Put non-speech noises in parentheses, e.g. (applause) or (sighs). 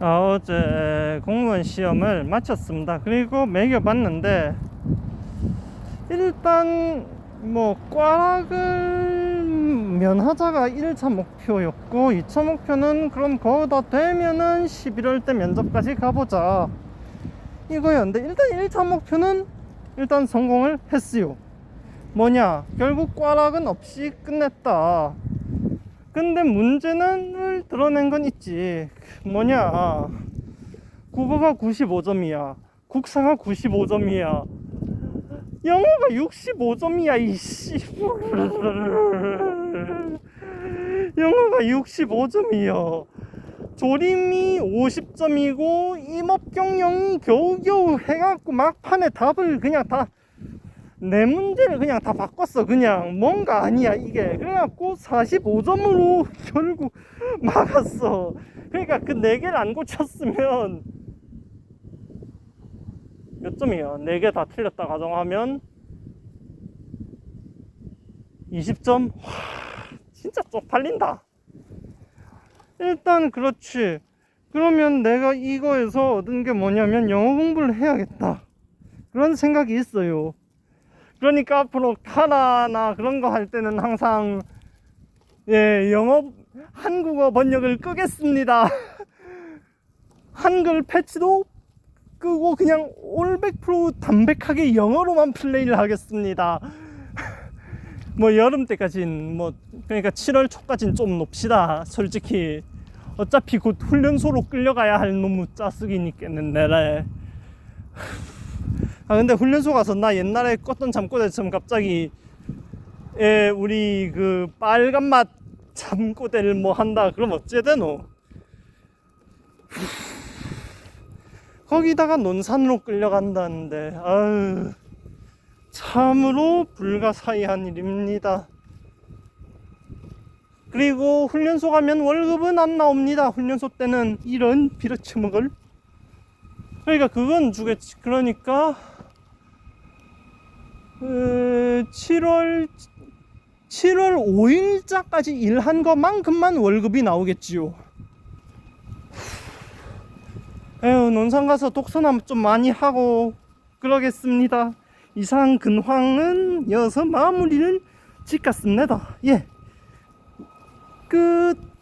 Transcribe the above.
아, 어제 공무원 시험을 마쳤습니다. 그리고 매겨봤는데, 일단, 뭐, 과락을 면하자가 1차 목표였고, 2차 목표는 그럼 그거 다 되면은 11월 때 면접까지 가보자. 이거였는데, 일단 1차 목표는 일단 성공을 했어요. 뭐냐, 결국 과락은 없이 끝냈다. 근데 문제는 드러낸 건 있지. 뭐냐. 국어가 95점이야. 국사가 95점이야. 영어가 65점이야, 이씨. (laughs) 영어가 65점이야. 조림이 50점이고, 임업경영이 겨우겨우 해갖고 막판에 답을 그냥 다, 내 문제를 그냥 다 바꿨어. 그냥 뭔가 아니야, 이게. 그래갖고 45점으로 (laughs) 결국 막았어. 그러니까 그 4개를 안 고쳤으면 몇 점이야? 4개 다 틀렸다 가정하면 20점? 와, 진짜 쪽팔린다. 일단 그렇지. 그러면 내가 이거에서 얻은 게 뭐냐면 영어 공부를 해야겠다. 그런 생각이 있어요. 그러니까 앞으로 카나나 그런 거 할 때는 항상 예, 영어 한국어 번역을 끄겠습니다. (laughs) 한글 패치도 끄고 그냥 올백 프로 담백하게 영어로만 플레이를 하겠습니다. (laughs) 뭐 여름 때까진 뭐 그러니까 7월 초까진 좀 높시다. 솔직히 어차피 곧 훈련소로 끌려가야 할 놈의 짜쓰기니까는 내래. 아 근데 훈련소 가서 나 옛날에 껐던 잠꼬대처럼 갑자기 예 우리 그 빨간 맛 잠꼬대를 뭐 한다 그럼 어째 되노? (sighs) 거기다가 논산으로 끌려간다는데 아유 참으로 불가사의한 일입니다. 그리고 훈련소 가면 월급은 안 나옵니다. 훈련소 때는 이런 비려치먹을. 그러니까 그건 주겠지. 그러니까 어, 7월 7월 5일자까지 일한 것만큼만 월급이 나오겠지요. 에휴, 논산 가서 독서나 좀 많이 하고 그러겠습니다. 이상 근황은 여기서 마무리를 짓겠습니다. 예. 끝.